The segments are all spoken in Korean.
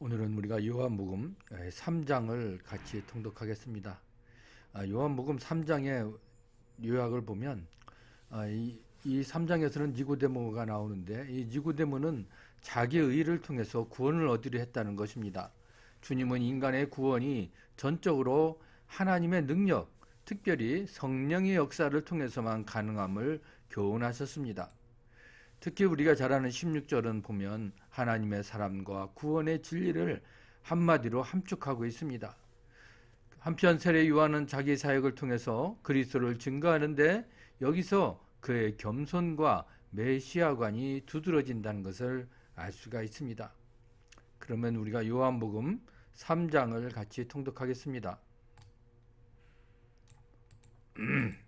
오늘은 우리가 요한복음 3장을 같이 통독하겠습니다. 아, 요한복음 3장의 요약을 보면 아, 이, 이 3장에서는 니고데모가 나오는데 이 니고데모는 자기 의를 통해서 구원을 얻으려 했다는 것입니다. 주님은 인간의 구원이 전적으로 하나님의 능력, 특별히 성령의 역사를 통해서만 가능함을 교훈하셨습니다. 특히 우리가 잘 아는 16절은 보면 하나님의 사람과 구원의 진리를 한마디로 함축하고 있습니다. 한편 세례 요한은 자기 사역을 통해서 그리스도를 증거하는데 여기서 그의 겸손과 메시아관이 두드러진다는 것을 알 수가 있습니다. 그러면 우리가 요한복음 3장을 같이 통독하겠습니다.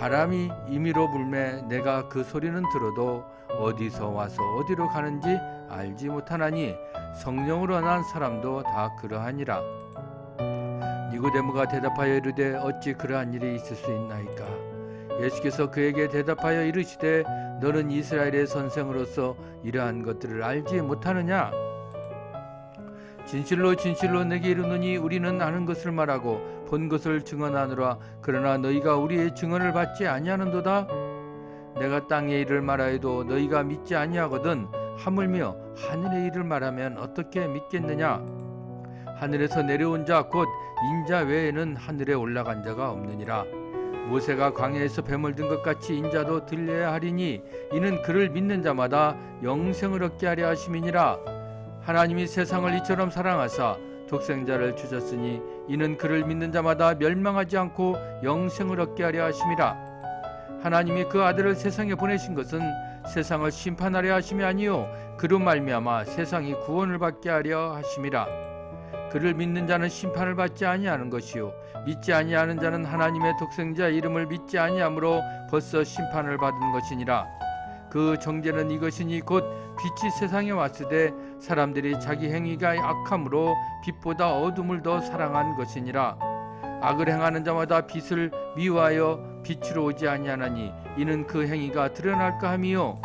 바람이 임의로 불매 내가 그 소리는 들어도 어디서 와서 어디로 가는지 알지 못하나니 성령으로 난 사람도 다 그러하니라. 니고데모가 대답하여 이르되 어찌 그러한 일이 있을 수 있나이까? 예수께서 그에게 대답하여 이르시되 너는 이스라엘의 선생으로서 이러한 것들을 알지 못하느냐? 진실로 진실로 내게 이르노니 우리는 아는 것을 말하고 본 것을 증언하노라 그러나 너희가 우리의 증언을 받지 아니하는도다. 내가 땅의 일을 말하여도 너희가 믿지 아니하거든 하물며 하늘의 일을 말하면 어떻게 믿겠느냐? 하늘에서 내려온 자 곧 인자 외에는 하늘에 올라간 자가 없느니라. 모세가 광야에서 뱀을 든 것 같이 인자도 들려야 하리니 이는 그를 믿는 자마다 영생을 얻게 하려 하심이니라 하나님이 세상을 이처럼 사랑하사 독생자를 주셨으니 이는 그를 믿는 자마다 멸망하지 않고 영생을 얻게 하려 하심이라. 하나님이 그 아들을 세상에 보내신 것은 세상을 심판하려 하심이 아니요 그로 말미암아 세상이 구원을 받게 하려 하심이라. 그를 믿는 자는 심판을 받지 아니하는 것이요 믿지 아니하는 자는 하나님의 독생자 이름을 믿지 아니하므로 벌써 심판을 받은 것이니라. 그 정죄는 이것이니 곧 빛이 세상에 때 사람들이 자기 행위가 악함으로 빛보다 어둠을 더 사랑한 것이니라. 악을 행하는 자마다 빛을 미워하여 빛으로 오지 아니하나니 이는 그 행위가 드러날까 함이요.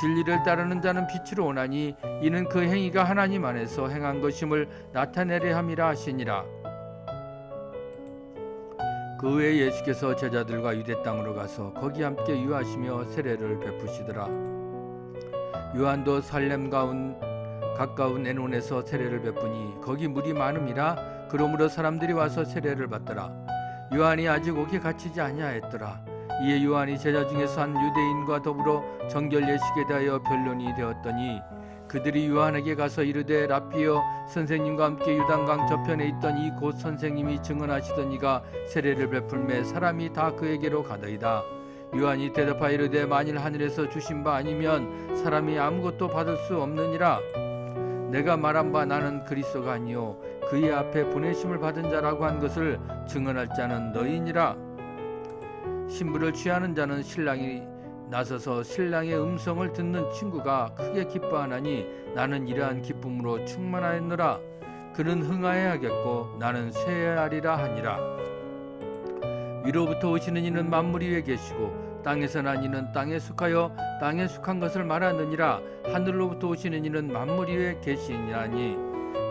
진리를 따르는 자는 빛으로 오나니 이는 그 행위가 하나님 안에서 행한 것임을 나타내려 함이라 하시니라. 그 후에 예수께서 제자들과 유대 땅으로 가서 거기 함께 유하시며 세례를 베푸시더라. 요한도 살렘 가운 가까운 에논에서 세례를 베푸니 거기 물이 많음이라 그러므로 사람들이 와서 세례를 받더라. 요한이 아직 오게 갇히지 아니하였더라. 이에 요한이 제자 중에서 한 유대인과 더불어 정결 예식에 대하여 변론이 되었더니 그들이 요한에게 가서 이르되 라피어 선생님과 함께 유단강 저편에 있던 이 곧 선생님이 증언하시던 이가 세례를 베풀매 사람이 다 그에게로 가더이다. 요한이 대답하여 이르되 만일 하늘에서 주신 바 아니면 사람이 아무것도 받을 수 없느니라 내가 말한 바 나는 그리스도가 아니요 그의 앞에 보내심을 받은 자라고 한 것을 증언할 자는 너희니라. 신부를 취하는 자는 신랑이 나서서 신랑의 음성을 듣는 친구가 크게 기뻐하나니 나는 이러한 기쁨으로 충만하였노라. 그는 흥하여야겠고 나는 쇠하리라 하니라. 위로부터 오시는 이는 만물 위에 계시고 땅에서 난 이는 땅에 속하여 땅에 속한 것을 말하느니라. 하늘로부터 오시는 이는 만물 위에 계시니라니.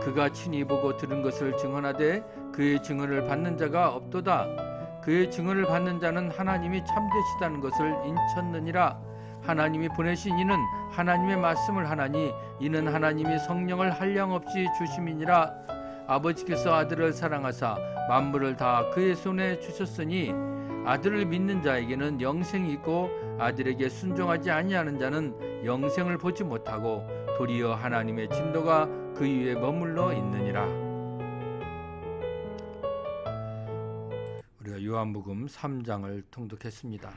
그가 친히 보고 들은 것을 증언하되 그의 증언을 받는 자가 없도다. 그의 증언을 받는 자는 하나님이 참되시다는 것을 인쳤느니라. 하나님이 보내신 이는 하나님의 말씀을 하나니 이는 하나님이 성령을 한량 없이 주심이니라. 아버지께서 아들을 사랑하사 만물을 다 그의 손에 주셨으니 아들을 믿는 자에게는 영생이 있고 아들에게 순종하지 아니하는 자는 영생을 보지 못하고 도리어 하나님의 진노가 그 위에 머물러 있느니라. 우리가 요한복음 3장을 통독했습니다.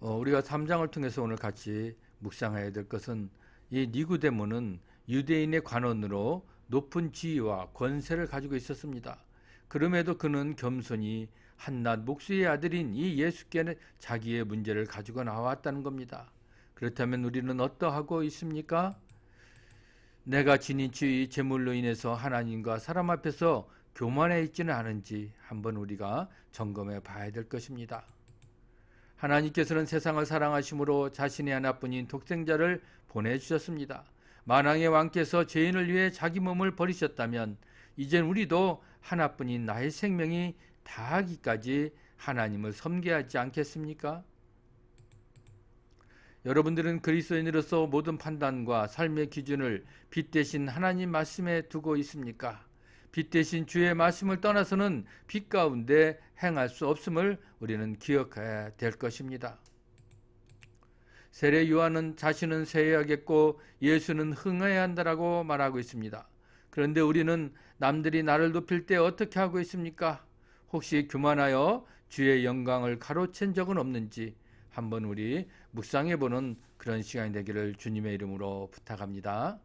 어, 우리가 3장을 통해서 오늘 같이 묵상해야 될 것은 이 니고데모는 유대인의 관원으로 높은 지위와 권세를 가지고 있었습니다. 그럼에도 그는 겸손히 한낱 목수의 아들인 이 예수께는 자기의 문제를 가지고 나왔다는 겁니다. 그렇다면 우리는 어떠하고 있습니까? 내가 지닌 주의 제물로 인해서 하나님과 사람 앞에서 교만해 있지는 않은지 한번 우리가 점검해 봐야 될 것입니다. 하나님께서는 세상을 사랑하심으로 자신의 하나뿐인 독생자를 보내주셨습니다. 만왕의 왕께서 죄인을 위해 자기 몸을 버리셨다면 이젠 우리도 하나뿐인 나의 생명이 다하기까지 하나님을 섬겨하지 않겠습니까? 여러분들은 그리스도인으로서 모든 판단과 삶의 기준을 빛 대신 하나님 말씀에 두고 있습니까? 빛 대신 주의 말씀을 떠나서는 빛 가운데 행할 수 없음을 우리는 기억해야 될 것입니다. 세례 요한은 자신은 세해야겠고 예수는 흥해야 한다라고 말하고 있습니다. 그런데 우리는 남들이 나를 높일 때 어떻게 하고 있습니까? 혹시 교만하여 주의 영광을 가로챈 적은 없는지 한번 우리 묵상해 보는 그런 시간이 되기를 주님의 이름으로 부탁합니다.